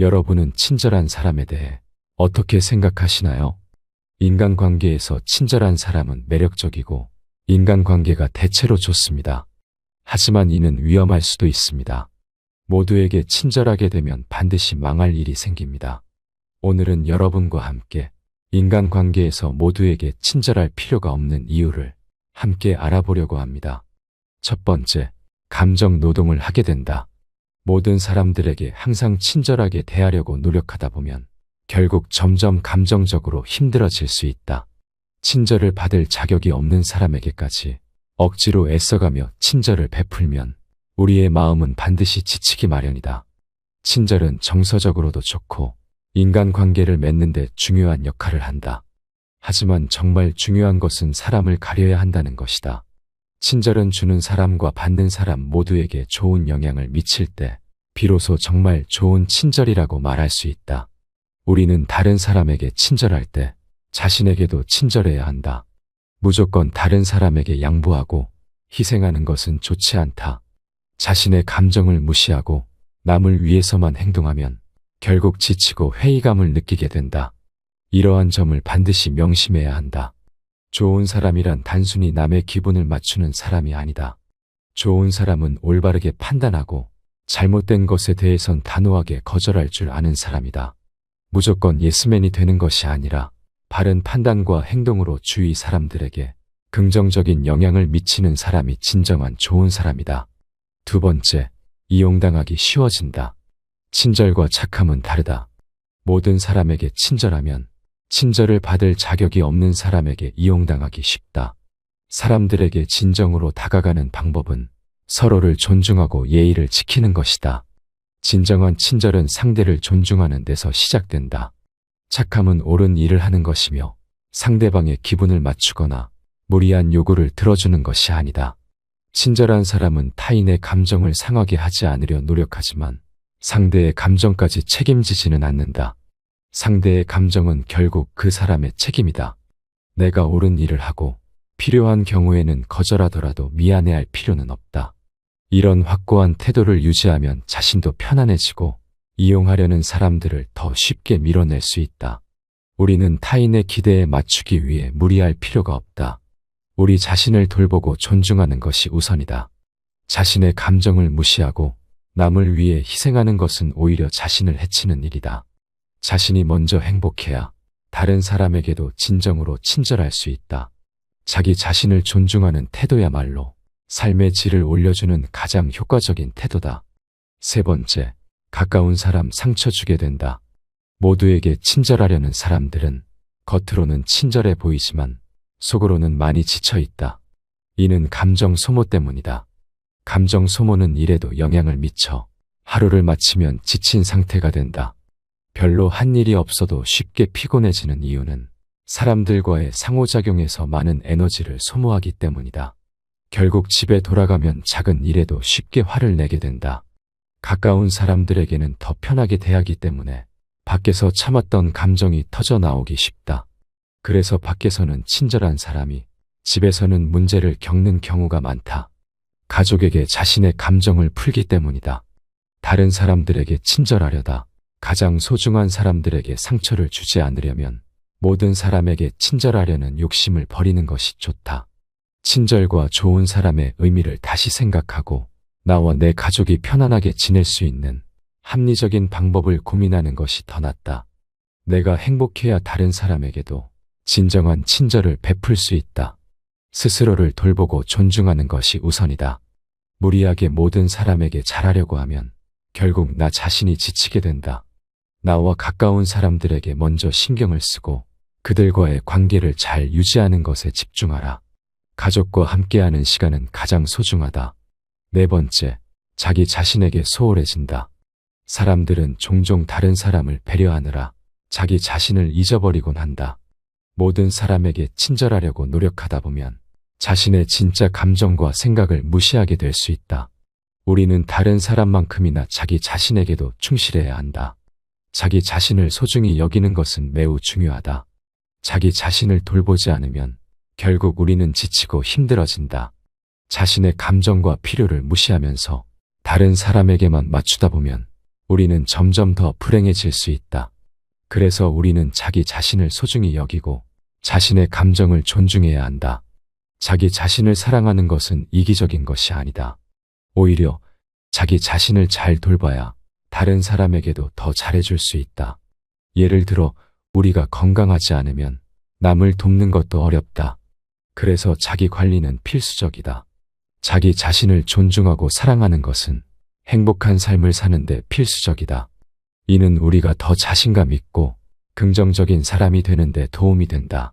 여러분은 친절한 사람에 대해 어떻게 생각하시나요? 인간관계에서 친절한 사람은 매력적이고 인간관계가 대체로 좋습니다. 하지만 이는 위험할 수도 있습니다. 모두에게 친절하게 되면 반드시 망할 일이 생깁니다. 오늘은 여러분과 함께 인간관계에서 모두에게 친절할 필요가 없는 이유를 함께 알아보려고 합니다. 첫 번째, 감정 노동을 하게 된다. 모든 사람들에게 항상 친절하게 대하려고 노력하다 보면 결국 점점 감정적으로 힘들어질 수 있다. 친절을 받을 자격이 없는 사람에게까지 억지로 애써가며 친절을 베풀면 우리의 마음은 반드시 지치기 마련이다. 친절은 정서적으로도 좋고 인간관계를 맺는 데 중요한 역할을 한다. 하지만 정말 중요한 것은 사람을 가려야 한다는 것이다. 친절은 주는 사람과 받는 사람 모두에게 좋은 영향을 미칠 때 비로소 정말 좋은 친절이라고 말할 수 있다. 우리는 다른 사람에게 친절할 때 자신에게도 친절해야 한다. 무조건 다른 사람에게 양보하고 희생하는 것은 좋지 않다. 자신의 감정을 무시하고 남을 위해서만 행동하면 결국 지치고 회의감을 느끼게 된다. 이러한 점을 반드시 명심해야 한다. 좋은 사람이란 단순히 남의 기분을 맞추는 사람이 아니다. 좋은 사람은 올바르게 판단하고 잘못된 것에 대해선 단호하게 거절할 줄 아는 사람이다. 무조건 예스맨이 되는 것이 아니라 바른 판단과 행동으로 주위 사람들에게 긍정적인 영향을 미치는 사람이 진정한 좋은 사람이다. 두 번째, 이용당하기 쉬워진다. 친절과 착함은 다르다. 모든 사람에게 친절하면 친절을 받을 자격이 없는 사람에게 이용당하기 쉽다. 사람들에게 진정으로 다가가는 방법은 서로를 존중하고 예의를 지키는 것이다. 진정한 친절은 상대를 존중하는 데서 시작된다. 착함은 옳은 일을 하는 것이며 상대방의 기분을 맞추거나 무리한 요구를 들어주는 것이 아니다. 친절한 사람은 타인의 감정을 상하게 하지 않으려 노력하지만 상대의 감정까지 책임지지는 않는다. 상대의 감정은 결국 그 사람의 책임이다. 내가 옳은 일을 하고 필요한 경우에는 거절하더라도 미안해할 필요는 없다. 이런 확고한 태도를 유지하면 자신도 편안해지고 이용하려는 사람들을 더 쉽게 밀어낼 수 있다. 우리는 타인의 기대에 맞추기 위해 무리할 필요가 없다. 우리 자신을 돌보고 존중하는 것이 우선이다. 자신의 감정을 무시하고 남을 위해 희생하는 것은 오히려 자신을 해치는 일이다. 자신이 먼저 행복해야 다른 사람에게도 진정으로 친절할 수 있다. 자기 자신을 존중하는 태도야말로 삶의 질을 올려주는 가장 효과적인 태도다. 세 번째, 가까운 사람 상처 주게 된다. 모두에게 친절하려는 사람들은 겉으로는 친절해 보이지만 속으로는 많이 지쳐 있다. 이는 감정 소모 때문이다. 감정 소모는 일에도 영향을 미쳐 하루를 마치면 지친 상태가 된다. 별로 한 일이 없어도 쉽게 피곤해지는 이유는 사람들과의 상호작용에서 많은 에너지를 소모하기 때문이다. 결국 집에 돌아가면 작은 일에도 쉽게 화를 내게 된다. 가까운 사람들에게는 더 편하게 대하기 때문에 밖에서 참았던 감정이 터져 나오기 쉽다. 그래서 밖에서는 친절한 사람이 집에서는 문제를 겪는 경우가 많다. 가족에게 자신의 감정을 풀기 때문이다. 다른 사람들에게 친절하려다 가장 소중한 사람들에게 상처를 주지 않으려면 모든 사람에게 친절하려는 욕심을 버리는 것이 좋다. 친절과 좋은 사람의 의미를 다시 생각하고 나와 내 가족이 편안하게 지낼 수 있는 합리적인 방법을 고민하는 것이 더 낫다. 내가 행복해야 다른 사람에게도 진정한 친절을 베풀 수 있다. 스스로를 돌보고 존중하는 것이 우선이다. 무리하게 모든 사람에게 잘하려고 하면 결국 나 자신이 지치게 된다. 나와 가까운 사람들에게 먼저 신경을 쓰고 그들과의 관계를 잘 유지하는 것에 집중하라. 가족과 함께하는 시간은 가장 소중하다. 네 번째, 자기 자신에게 소홀해진다. 사람들은 종종 다른 사람을 배려하느라 자기 자신을 잊어버리곤 한다. 모든 사람에게 친절하려고 노력하다 보면 자신의 진짜 감정과 생각을 무시하게 될 수 있다. 우리는 다른 사람만큼이나 자기 자신에게도 충실해야 한다. 자기 자신을 소중히 여기는 것은 매우 중요하다. 자기 자신을 돌보지 않으면 결국 우리는 지치고 힘들어진다. 자신의 감정과 필요를 무시하면서 다른 사람에게만 맞추다 보면 우리는 점점 더 불행해질 수 있다. 그래서 우리는 자기 자신을 소중히 여기고 자신의 감정을 존중해야 한다. 자기 자신을 사랑하는 것은 이기적인 것이 아니다. 오히려 자기 자신을 잘 돌봐야 다른 사람에게도 더 잘해줄 수 있다. 예를 들어 우리가 건강하지 않으면 남을 돕는 것도 어렵다. 그래서 자기 관리는 필수적이다. 자기 자신을 존중하고 사랑하는 것은 행복한 삶을 사는데 필수적이다. 이는 우리가 더 자신감 있고 긍정적인 사람이 되는데 도움이 된다.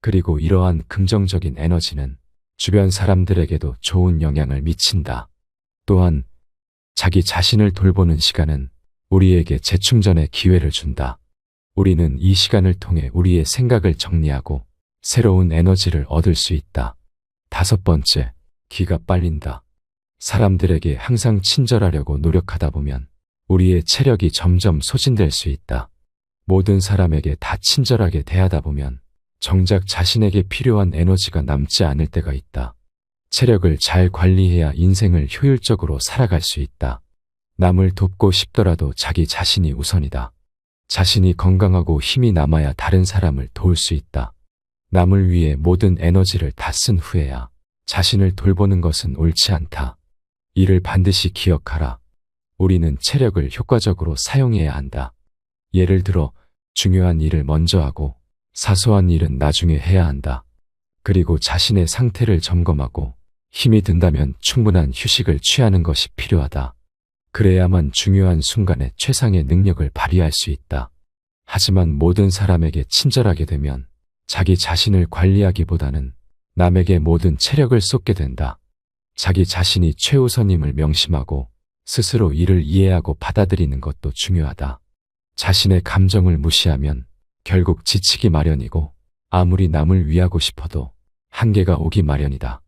그리고 이러한 긍정적인 에너지는 주변 사람들에게도 좋은 영향을 미친다. 또한 자기 자신을 돌보는 시간은 우리에게 재충전의 기회를 준다. 우리는 이 시간을 통해 우리의 생각을 정리하고 새로운 에너지를 얻을 수 있다. 다섯 번째, 기가 빨린다. 사람들에게 항상 친절하려고 노력하다 보면 우리의 체력이 점점 소진될 수 있다. 모든 사람에게 다 친절하게 대하다 보면 정작 자신에게 필요한 에너지가 남지 않을 때가 있다. 체력을 잘 관리해야 인생을 효율적으로 살아갈 수 있다. 남을 돕고 싶더라도 자기 자신이 우선이다. 자신이 건강하고 힘이 남아야 다른 사람을 도울 수 있다. 남을 위해 모든 에너지를 다 쓴 후에야 자신을 돌보는 것은 옳지 않다. 이를 반드시 기억하라. 우리는 체력을 효과적으로 사용해야 한다. 예를 들어 중요한 일을 먼저 하고 사소한 일은 나중에 해야 한다. 그리고 자신의 상태를 점검하고 힘이 든다면 충분한 휴식을 취하는 것이 필요하다. 그래야만 중요한 순간에 최상의 능력을 발휘할 수 있다. 하지만 모든 사람에게 친절하게 되면 자기 자신을 관리하기보다는 남에게 모든 체력을 쏟게 된다. 자기 자신이 최우선임을 명심하고 스스로 이를 이해하고 받아들이는 것도 중요하다. 자신의 감정을 무시하면 결국 지치기 마련이고 아무리 남을 위하고 싶어도 한계가 오기 마련이다.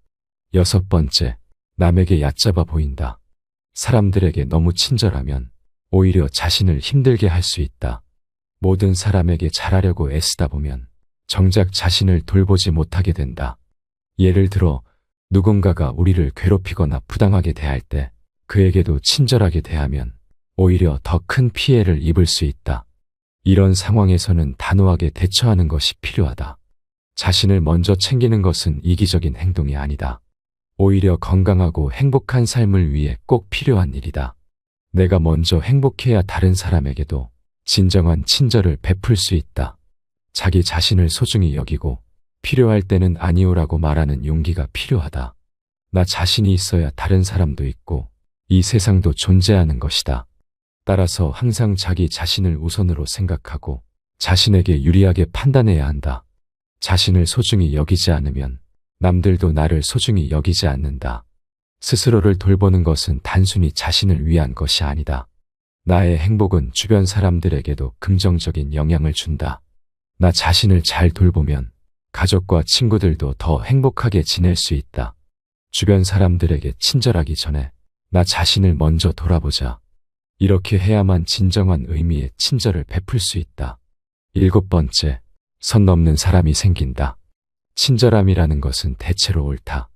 여섯 번째, 남에게 얕잡아 보인다. 사람들에게 너무 친절하면 오히려 자신을 힘들게 할 수 있다. 모든 사람에게 잘하려고 애쓰다 보면 정작 자신을 돌보지 못하게 된다. 예를 들어 누군가가 우리를 괴롭히거나 부당하게 대할 때 그에게도 친절하게 대하면 오히려 더 큰 피해를 입을 수 있다. 이런 상황에서는 단호하게 대처하는 것이 필요하다. 자신을 먼저 챙기는 것은 이기적인 행동이 아니다. 오히려 건강하고 행복한 삶을 위해 꼭 필요한 일이다. 내가 먼저 행복해야 다른 사람에게도 진정한 친절을 베풀 수 있다. 자기 자신을 소중히 여기고 필요할 때는 아니오라고 말하는 용기가 필요하다. 나 자신이 있어야 다른 사람도 있고 이 세상도 존재하는 것이다. 따라서 항상 자기 자신을 우선으로 생각하고 자신에게 유리하게 판단해야 한다. 자신을 소중히 여기지 않으면 남들도 나를 소중히 여기지 않는다. 스스로를 돌보는 것은 단순히 자신을 위한 것이 아니다. 나의 행복은 주변 사람들에게도 긍정적인 영향을 준다. 나 자신을 잘 돌보면 가족과 친구들도 더 행복하게 지낼 수 있다. 주변 사람들에게 친절하기 전에 나 자신을 먼저 돌아보자. 이렇게 해야만 진정한 의미의 친절을 베풀 수 있다. 일곱 번째, 선 넘는 사람이 생긴다. 친절함이라는 것은 대체로 옳다.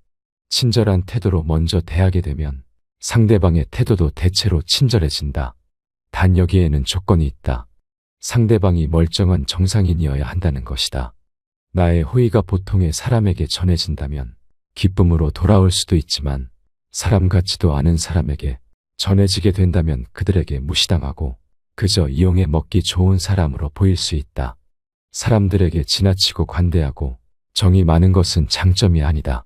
친절한 태도로 먼저 대하게 되면 상대방의 태도도 대체로 친절해진다. 단 여기에는 조건이 있다. 상대방이 멀쩡한 정상인이어야 한다는 것이다. 나의 호의가 보통의 사람에게 전해진다면 기쁨으로 돌아올 수도 있지만 사람 같지도 않은 사람에게 전해지게 된다면 그들에게 무시당하고 그저 이용해 먹기 좋은 사람으로 보일 수 있다. 사람들에게 지나치고 관대하고 정이 많은 것은 장점이 아니다.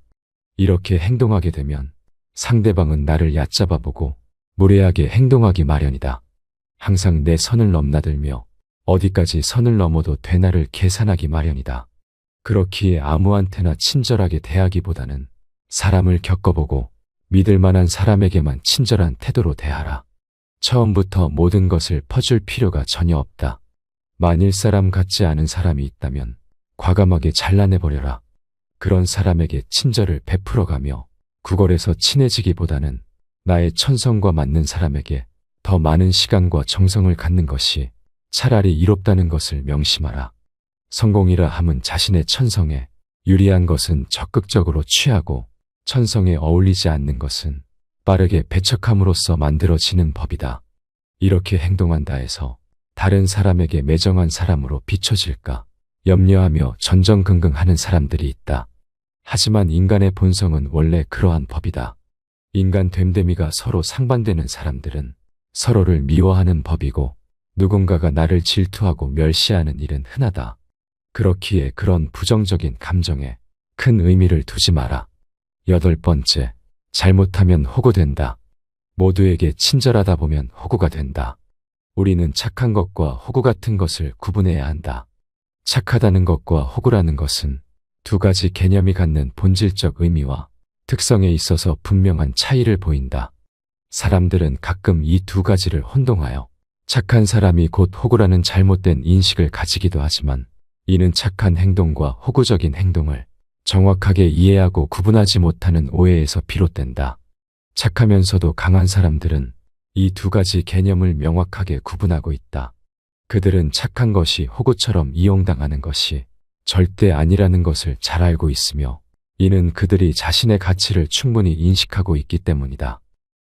이렇게 행동하게 되면 상대방은 나를 얕잡아 보고 무례하게 행동하기 마련이다. 항상 내 선을 넘나들며 어디까지 선을 넘어도 되나를 계산하기 마련이다. 그렇기에 아무한테나 친절하게 대하기보다는 사람을 겪어보고 믿을 만한 사람에게만 친절한 태도로 대하라. 처음부터 모든 것을 퍼줄 필요가 전혀 없다. 만일 사람 같지 않은 사람이 있다면 과감하게 잘라내버려라. 그런 사람에게 친절을 베풀어가며 구걸해서 친해지기보다는 나의 천성과 맞는 사람에게 더 많은 시간과 정성을 갖는 것이 차라리 이롭다는 것을 명심하라. 성공이라 함은 자신의 천성에 유리한 것은 적극적으로 취하고 천성에 어울리지 않는 것은 빠르게 배척함으로써 만들어지는 법이다. 이렇게 행동한다 해서 다른 사람에게 매정한 사람으로 비춰질까 염려하며 전전긍긍하는 사람들이 있다. 하지만 인간의 본성은 원래 그러한 법이다. 인간 됨됨이가 서로 상반되는 사람들은 서로를 미워하는 법이고 누군가가 나를 질투하고 멸시하는 일은 흔하다. 그렇기에 그런 부정적인 감정에 큰 의미를 두지 마라. 여덟 번째, 잘못하면 호구된다. 모두에게 친절하다 보면 호구가 된다. 우리는 착한 것과 호구 같은 것을 구분해야 한다. 착하다는 것과 호구라는 것은 두 가지 개념이 갖는 본질적 의미와 특성에 있어서 분명한 차이를 보인다. 사람들은 가끔 이 두 가지를 혼동하여 착한 사람이 곧 호구라는 잘못된 인식을 가지기도 하지만 이는 착한 행동과 호구적인 행동을 정확하게 이해하고 구분하지 못하는 오해에서 비롯된다. 착하면서도 강한 사람들은 이 두 가지 개념을 명확하게 구분하고 있다. 그들은 착한 것이 호구처럼 이용당하는 것이 절대 아니라는 것을 잘 알고 있으며 이는 그들이 자신의 가치를 충분히 인식하고 있기 때문이다.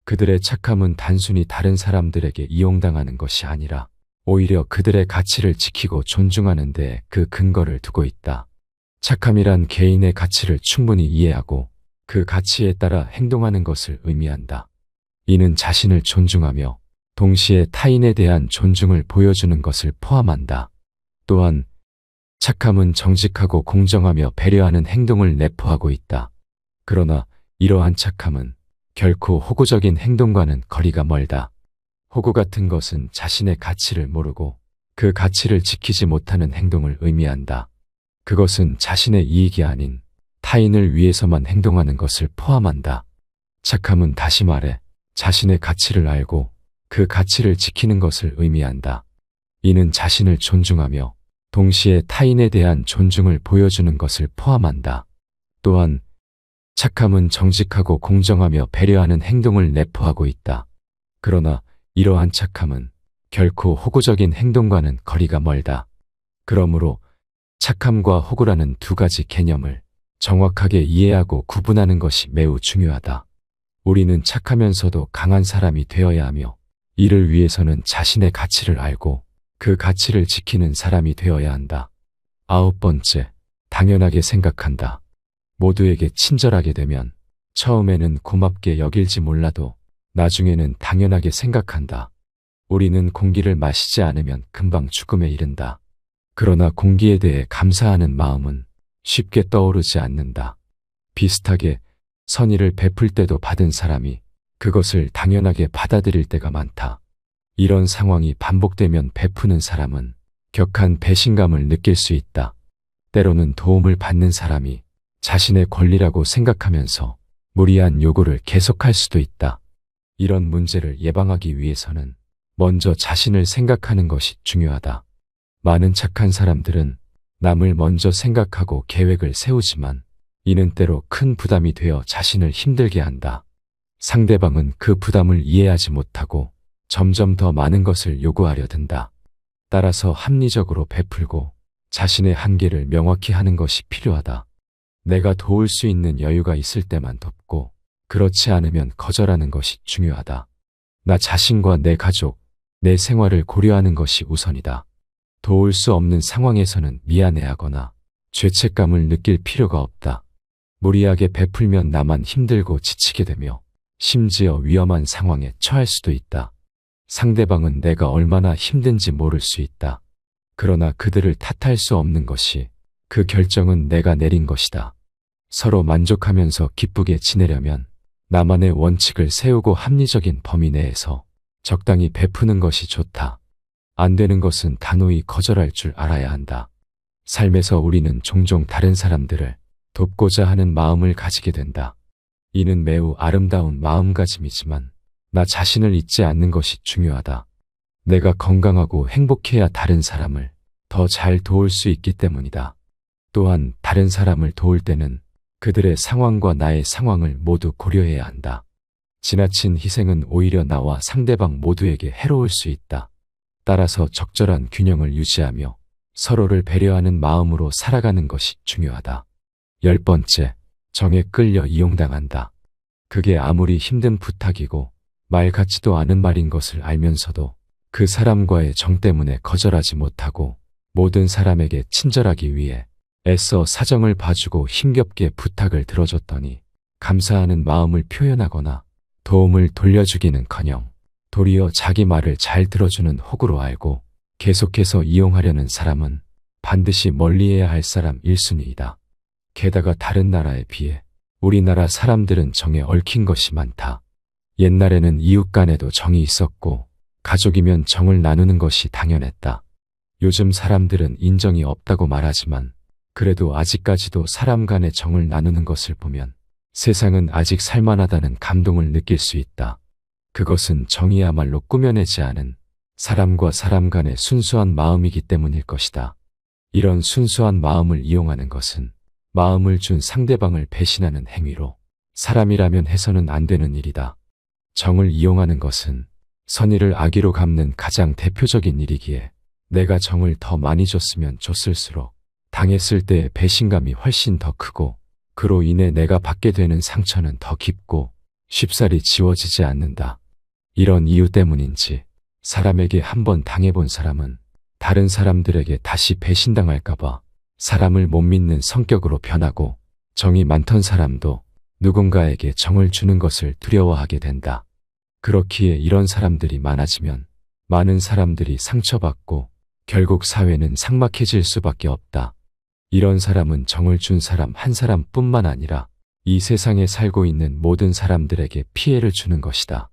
그들의 착함은 단순히 다른 사람들에게 이용당하는 것이 아니라 오히려 그들의 가치를 지키고 존중하는 데 그 근거를 두고 있다. 착함이란 개인의 가치를 충분히 이해하고 그 가치에 따라 행동하는 것을 의미한다. 이는 자신을 존중하며 동시에 타인에 대한 존중을 보여주는 것을 포함한다. 또한 착함은 정직하고 공정하며 배려하는 행동을 내포하고 있다. 그러나 이러한 착함은 결코 호구적인 행동과는 거리가 멀다. 호구 같은 것은 자신의 가치를 모르고 그 가치를 지키지 못하는 행동을 의미한다. 그것은 자신의 이익이 아닌 타인을 위해서만 행동하는 것을 포함한다. 착함은 다시 말해 자신의 가치를 알고 그 가치를 지키는 것을 의미한다. 이는 자신을 존중하며 동시에 타인에 대한 존중을 보여주는 것을 포함한다. 또한 착함은 정직하고 공정하며 배려하는 행동을 내포하고 있다. 그러나 이러한 착함은 결코 호구적인 행동과는 거리가 멀다. 그러므로 착함과 호구라는 두 가지 개념을 정확하게 이해하고 구분하는 것이 매우 중요하다. 우리는 착하면서도 강한 사람이 되어야 하며 이를 위해서는 자신의 가치를 알고 그 가치를 지키는 사람이 되어야 한다. 아홉 번째, 당연하게 생각한다. 모두에게 친절하게 되면 처음에는 고맙게 여길지 몰라도 나중에는 당연하게 생각한다. 우리는 공기를 마시지 않으면 금방 죽음에 이른다. 그러나 공기에 대해 감사하는 마음은 쉽게 떠오르지 않는다. 비슷하게 선의를 베풀 때도 받은 사람이 그것을 당연하게 받아들일 때가 많다. 이런 상황이 반복되면 베푸는 사람은 격한 배신감을 느낄 수 있다. 때로는 도움을 받는 사람이 자신의 권리라고 생각하면서 무리한 요구를 계속할 수도 있다. 이런 문제를 예방하기 위해서는 먼저 자신을 생각하는 것이 중요하다. 많은 착한 사람들은 남을 먼저 생각하고 계획을 세우지만 이는 때로 큰 부담이 되어 자신을 힘들게 한다. 상대방은 그 부담을 이해하지 못하고 점점 더 많은 것을 요구하려 든다. 따라서 합리적으로 베풀고 자신의 한계를 명확히 하는 것이 필요하다. 내가 도울 수 있는 여유가 있을 때만 돕고 그렇지 않으면 거절하는 것이 중요하다. 나 자신과 내 가족, 내 생활을 고려하는 것이 우선이다. 도울 수 없는 상황에서는 미안해하거나 죄책감을 느낄 필요가 없다. 무리하게 베풀면 나만 힘들고 지치게 되며 심지어 위험한 상황에 처할 수도 있다. 상대방은 내가 얼마나 힘든지 모를 수 있다. 그러나 그들을 탓할 수 없는 것이 그 결정은 내가 내린 것이다. 서로 만족하면서 기쁘게 지내려면 나만의 원칙을 세우고 합리적인 범위 내에서 적당히 베푸는 것이 좋다. 안 되는 것은 단호히 거절할 줄 알아야 한다. 삶에서 우리는 종종 다른 사람들을 돕고자 하는 마음을 가지게 된다. 이는 매우 아름다운 마음가짐이지만 나 자신을 잊지 않는 것이 중요하다. 내가 건강하고 행복해야 다른 사람을 더 잘 도울 수 있기 때문이다. 또한 다른 사람을 도울 때는 그들의 상황과 나의 상황을 모두 고려해야 한다. 지나친 희생은 오히려 나와 상대방 모두에게 해로울 수 있다. 따라서 적절한 균형을 유지하며 서로를 배려하는 마음으로 살아가는 것이 중요하다. 열 번째, 정에 끌려 이용당한다. 그게 아무리 힘든 부탁이고 말 같지도 않은 말인 것을 알면서도 그 사람과의 정 때문에 거절하지 못하고 모든 사람에게 친절하기 위해 애써 사정을 봐주고 힘겹게 부탁을 들어줬더니 감사하는 마음을 표현하거나 도움을 돌려주기는커녕 도리어 자기 말을 잘 들어주는 호구로 알고 계속해서 이용하려는 사람은 반드시 멀리해야 할 사람 1순위이다. 게다가 다른 나라에 비해 우리나라 사람들은 정에 얽힌 것이 많다. 옛날에는 이웃 간에도 정이 있었고 가족이면 정을 나누는 것이 당연했다. 요즘 사람들은 인정이 없다고 말하지만 그래도 아직까지도 사람 간의 정을 나누는 것을 보면 세상은 아직 살만하다는 감동을 느낄 수 있다. 그것은 정이야말로 꾸며내지 않은 사람과 사람 간의 순수한 마음이기 때문일 것이다. 이런 순수한 마음을 이용하는 것은 마음을 준 상대방을 배신하는 행위로 사람이라면 해서는 안 되는 일이다. 정을 이용하는 것은 선의를 악의로 갚는 가장 대표적인 일이기에 내가 정을 더 많이 줬으면 줬을수록 당했을 때의 배신감이 훨씬 더 크고 그로 인해 내가 받게 되는 상처는 더 깊고 쉽사리 지워지지 않는다. 이런 이유 때문인지 사람에게 한번 당해본 사람은 다른 사람들에게 다시 배신당할까봐 사람을 못 믿는 성격으로 변하고 정이 많던 사람도 누군가에게 정을 주는 것을 두려워하게 된다. 그렇기에 이런 사람들이 많아지면 많은 사람들이 상처받고 결국 사회는 삭막해질 수밖에 없다. 이런 사람은 정을 준 사람 한 사람뿐만 아니라 이 세상에 살고 있는 모든 사람들에게 피해를 주는 것이다.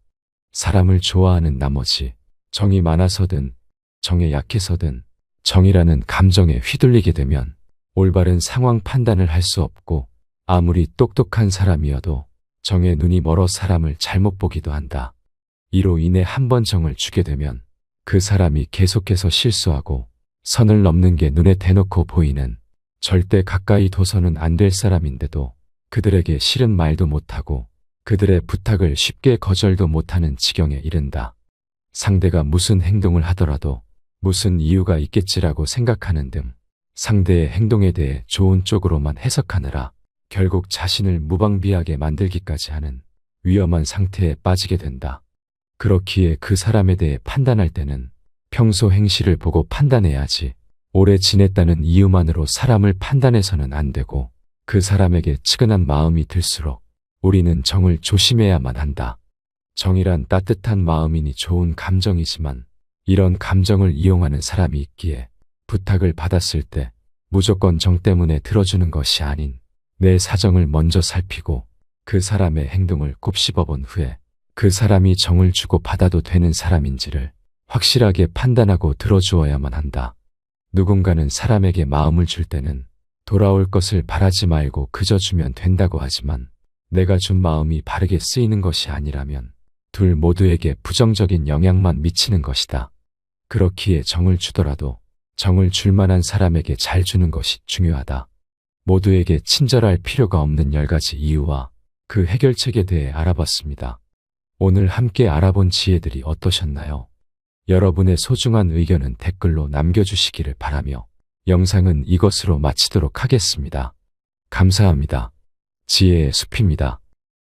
사람을 좋아하는 나머지 정이 많아서든 정에 약해서든 정이라는 감정에 휘둘리게 되면 올바른 상황 판단을 할 수 없고 아무리 똑똑한 사람이어도 정의 눈이 멀어 사람을 잘못 보기도 한다. 이로 인해 한 번 정을 주게 되면 그 사람이 계속해서 실수하고 선을 넘는 게 눈에 대놓고 보이는 절대 가까이 둬서는 안 될 사람인데도 그들에게 싫은 말도 못하고 그들의 부탁을 쉽게 거절도 못하는 지경에 이른다. 상대가 무슨 행동을 하더라도 무슨 이유가 있겠지라고 생각하는 등 상대의 행동에 대해 좋은 쪽으로만 해석하느라 결국 자신을 무방비하게 만들기까지 하는 위험한 상태에 빠지게 된다. 그렇기에 그 사람에 대해 판단할 때는 평소 행실을 보고 판단해야지 오래 지냈다는 이유만으로 사람을 판단해서는 안 되고 그 사람에게 측은한 마음이 들수록 우리는 정을 조심해야만 한다. 정이란 따뜻한 마음이니 좋은 감정이지만 이런 감정을 이용하는 사람이 있기에 부탁을 받았을 때 무조건 정 때문에 들어주는 것이 아닌 내 사정을 먼저 살피고 그 사람의 행동을 곱씹어 본 후에 그 사람이 정을 주고 받아도 되는 사람인지를 확실하게 판단하고 들어주어야만 한다. 누군가는 사람에게 마음을 줄 때는 돌아올 것을 바라지 말고 그저 주면 된다고 하지만 내가 준 마음이 바르게 쓰이는 것이 아니라면 둘 모두에게 부정적인 영향만 미치는 것이다. 그렇기에 정을 주더라도 정을 줄 만한 사람에게 잘 주는 것이 중요하다. 모두에게 친절할 필요가 없는 10가지 이유와 그 해결책에 대해 알아봤습니다. 오늘 함께 알아본 지혜들이 어떠셨나요? 여러분의 소중한 의견은 댓글로 남겨주시기를 바라며 영상은 이것으로 마치도록 하겠습니다. 감사합니다. 지혜의 숲입니다.